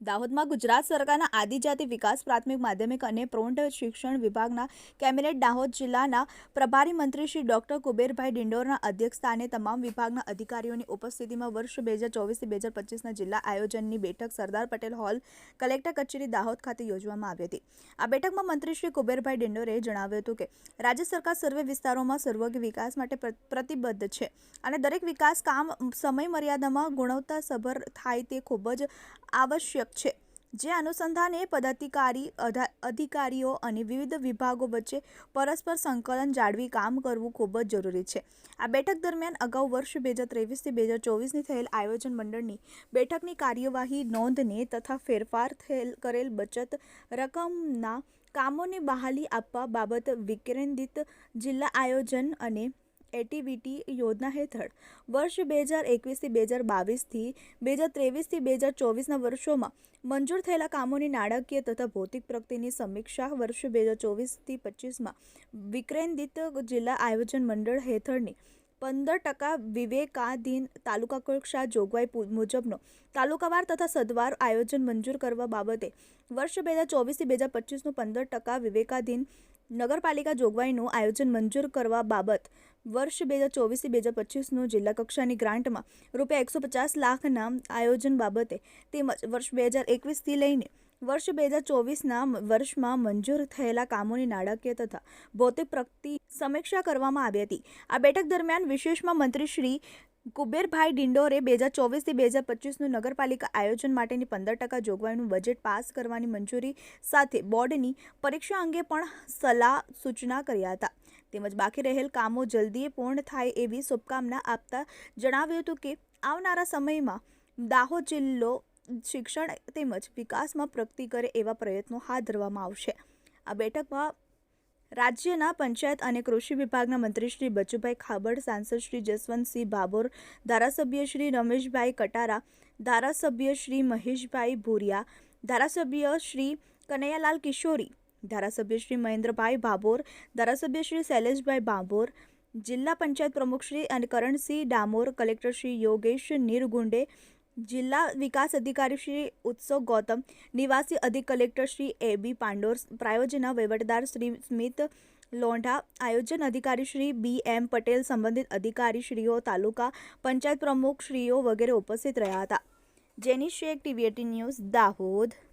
દાહોદમાં ગુજરાત સરકારના આદિજાતિ વિકાસ પ્રાથમિક માધ્યમિક અને પ્રૌઢ શિક્ષણ વિભાગના કેબિનેટ દાહોદ જિલ્લાના પ્રભારી મંત્રી શ્રી ડોક્ટર કુબેરભાઈ ડિંડોરના અધ્યક્ષસ્થાને તમામ વિભાગના અધિકારીઓની ઉપસ્થિતિમાં વર્ષ બે હજાર ચોવીસથી બે હજાર પચીસના જિલ્લા આયોજનની બેઠક સરદાર પટેલ હોલ કલેક્ટર કચેરી દાહોદ ખાતે યોજવામાં આવી હતી. આ બેઠકમાં મંત્રી શ્રી કુબેરભાઈ ડિંડોરે જણાવ્યું હતું કે, રાજ્ય સરકાર સર્વે વિસ્તારોમાં સર્વગ્ય વિકાસ માટે પ્ર- પ્રતિબદ્ધ છે અને દરેક વિકાસ કામ સમય મર્યાદામાં ગુણવત્તાસભર થાય તે ખૂબ જ આવશ્યક છે. જે અનુસંધાને પદાધિકારી, અધા- અધિકારીઓ અને વિવિધ વિભાગો વચ્ચે પરસ્પર સંકલન જાળવી કામ કરવું ખૂબ જ જરૂરી છે. આ બેઠક દરમિયાન અગાઉ વર્ષ બે હજાર ત્રેવીસથી બે હજાર ચોવીસની થયેલ આયોજન મંડળની બેઠકની કાર્યવાહી નોંધને તથા ફેરફાર થયેલ, કરેલ બચત રકમના કામોને બહાલી આપવા બાબત વિકેન્દ્રિત જિલ્લા આયોજન અને એટીવીટી યોજના હેઠળ વર્ષ બે હજાર એકવીસથી બે હજાર બાવીસથી બે હજાર ત્રેવીસથી બે હજાર ચોવીસના વર્ષોમાં મંજૂર થયેલા કામોની નાણાકીય તથા ભૌતિક પ્રગતિની સમીક્ષા વર્ષ બે હજાર ચોવીસથી પચીસમાં વિક્રેન્દિત જિલ્લા આયોજન મંડળ હેઠળની પંદર ટકા વિવેકાધીન તાલુકા કક્ષા જોગવાઈ મુજબનો. તાલુકાવાર તથા સદવાર આયોજન મંજૂર કરવા બાબતે વર્ષ બે હજાર ચોવીસથી બે હજાર પચીસનું પંદર ટકા વિવેકાધીન નગરપાલિકા જોગવાઈનું આયોજન મંજૂર કરવા બાબત વર્ષ બે હજાર ચોવીસથી બે હજાર પચીસનું જિલ્લા કક્ષાની ગ્રાન્ટમાં રૂપિયા એકસો પચાસ લાખના આયોજન બાબતે તેમજ વર્ષ બે હજાર એકવીસથી લઈને વર્ષ બે હજાર ચોવીસના વર્ષમાં મંજૂર થયેલા કામોની નાણાકીય તથા ભૌતિક પ્રગતિ સમીક્ષા કરવામાં આવી હતી. આ બેઠક દરમિયાન વિશેષમાં મંત્રી શ્રી કુબેરભાઈ ડિંડોરે બે હજાર ચોવીસથી બે હજાર પચીસનું નગરપાલિકા આયોજન માટેની પંદર ટકા જોગવાઈનું બજેટ પાસ કરવાની મંજૂરી સાથે બોર્ડની પરીક્ષા અંગે પણ સલાહ સૂચના કર્યા હતા. તેમજ બાકી રહેલ કામો જલ્દીએ પૂર્ણ થાય એવી શુભકામના આપતા જણાવ્યું હતું કે, આવનારા સમયમાં દાહોદ જિલ્લો શિક્ષણ તેમજ વિકાસમાં પ્રગતિ કરે એવા પ્રયત્નો હાથ ધરવામાં આવશે. આ બેઠકમાં રાજ્યના પંચાયત અને કૃષિ વિભાગના મંત્રી શ્રી બચુભાઈ ખાબડ, સાંસદ શ્રી જસવંતસિંહ ભાભોર, ધારાસભ્ય શ્રી રમેશભાઈ કટારા, ધારાસભ્ય શ્રી મહેશભાઈ ભૂરિયા, ધારાસભ્ય શ્રી કનૈયાલાલ કિશોરી, ધારાસભ્ય શ્રી મહેન્દ્રભાઈ ભાભોર, ધારાસભ્ય શ્રી શૈલેષભાઈ ભાભોર, જિલ્લા પંચાયત પ્રમુખ શ્રી અને કરણસિંહ ડામોર, કલેક્ટર શ્રી યોગેશ નીરગુંડે જિલ્લા વિકાસ અધિકારી શ્રી ઉત્સવ ગૌતમ, નિવાસી અધિક collector Shri A B Pandor, પ્રાયોજના વહીવટદાર શ્રી સ્મિત લોંઢા, આયોજન અધિકારી શ્રી બી એમ પટેલ સંબંધિત અધિકારી શ્રીઓ, તાલુકા પંચાયત પ્રમુખ શ્રીઓ વગેરે ઉપસ્થિત રહ્યા હતા. Jeni Sheikh, TV eighteen news, Dahod.